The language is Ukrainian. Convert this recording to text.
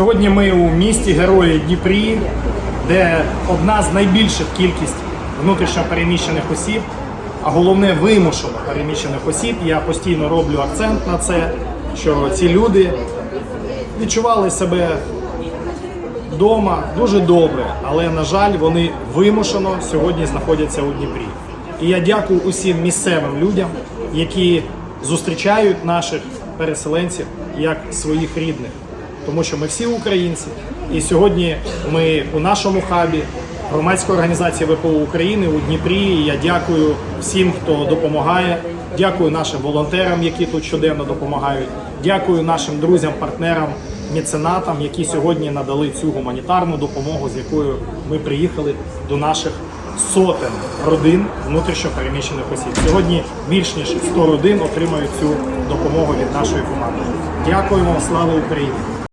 Сьогодні ми у місті Герої Дніпрі, де одна з найбільших кількість внутрішньо переміщених осіб, а головне вимушено переміщених осіб. Я постійно роблю акцент на це, що ці люди відчували себе вдома дуже добре, але на жаль, вони вимушено сьогодні знаходяться у Дніпрі. І я дякую усім місцевим людям, які зустрічають наших переселенців як своїх рідних, тому що ми всі українці. І сьогодні ми у нашому хабі громадської організації ВПО України у Дніпрі. І я дякую всім, хто допомагає. Дякую нашим волонтерам, які тут щоденно допомагають. Дякую нашим друзям, партнерам, меценатам, які сьогодні надали цю гуманітарну допомогу, з якою ми приїхали до наших сотень родин внутрішньо переміщених осіб. Сьогодні більш ніж 100 родин отримають цю допомогу від нашої команди. Дякуємо, слава Україні!